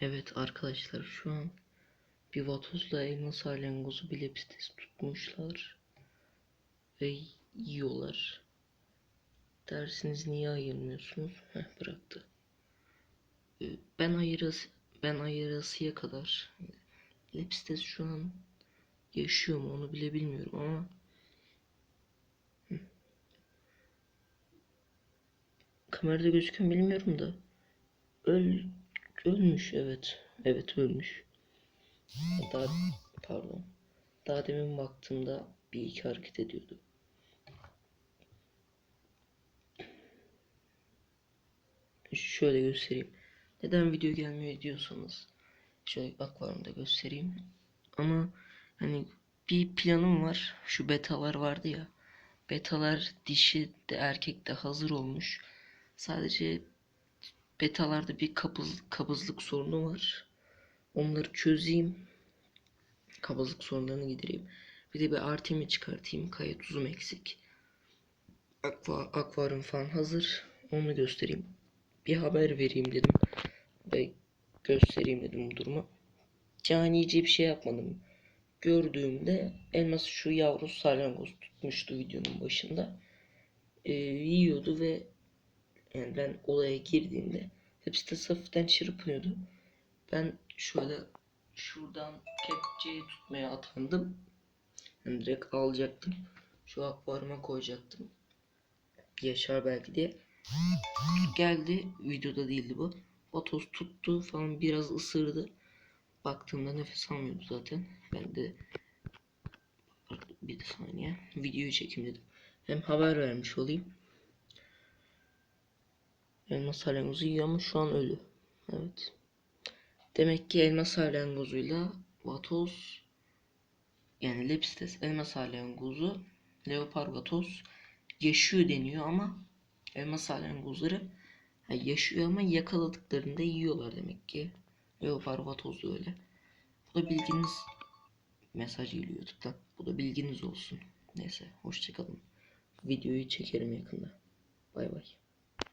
Evet arkadaşlar şu an bir vatozla elma salyangozu bir lepistes tutmuşlar. Ve yiyorlar. Dersiniz niye ayırmıyorsunuz? Heh bıraktı. Ee, Ben ayırası ben ayırasıya kadar lepistes şu an yaşıyor mu onu bile bilmiyorum ama kamerada gözüküyor bilmiyorum da öl ölmüş evet. Evet ölmüş. Daha pardon. Daha demin baktığımda bir iki hareket ediyordu. Şöyle göstereyim. Neden video gelmiyor diyorsanız şöyle akvaryumda göstereyim. Ama hani bir planım var. Şu betalar vardı ya. Betalar dişi de erkek de hazır olmuş. Sadece betalarda bir kabız, kabızlık sorunu var. Onları çözeyim. Kabızlık sorunlarını gidereyim. Bir de bir artemi çıkartayım? Kaya tuzum eksik. Akva, akvaryum falan hazır. Onu göstereyim. Bir haber vereyim dedim. Ve göstereyim dedim bu durumu. Canice bir şey yapmadım. Gördüğümde elması şu yavru salyangoz tutmuştu videonun başında. Ee, yiyordu ve yani ben olaya girdiğimde hepsi de hafiften çırpınıyordu. Ben şöyle şuradan kepçeyi tutmaya atandım. Yani direkt alacaktım. Şu akvaryuma koyacaktım. Yaşar belki diye geldi. Videoda değildi bu. Vatos tuttu falan biraz ısırdı. Baktığımda nefes almıyordu zaten. Ben de bir saniye videoyu çekeyim dedim. Hem haber vermiş olayım. Elma salyangozu yiyor ama şu an ölü. Evet. Demek ki elma salyangozuyla vatoz yani lepistes elma salyangozu leopar vatoz yaşıyor deniyor ama elma salyangozları ha, yaşıyor ama yakaladıklarında yiyorlar demek ki. Leopar vatoz da öyle. Bu da bilginiz mesaj geliyor YouTube'dan. Bu da bilginiz olsun. Neyse hoşçakalın. Videoyu çekerim yakında. Bay bay.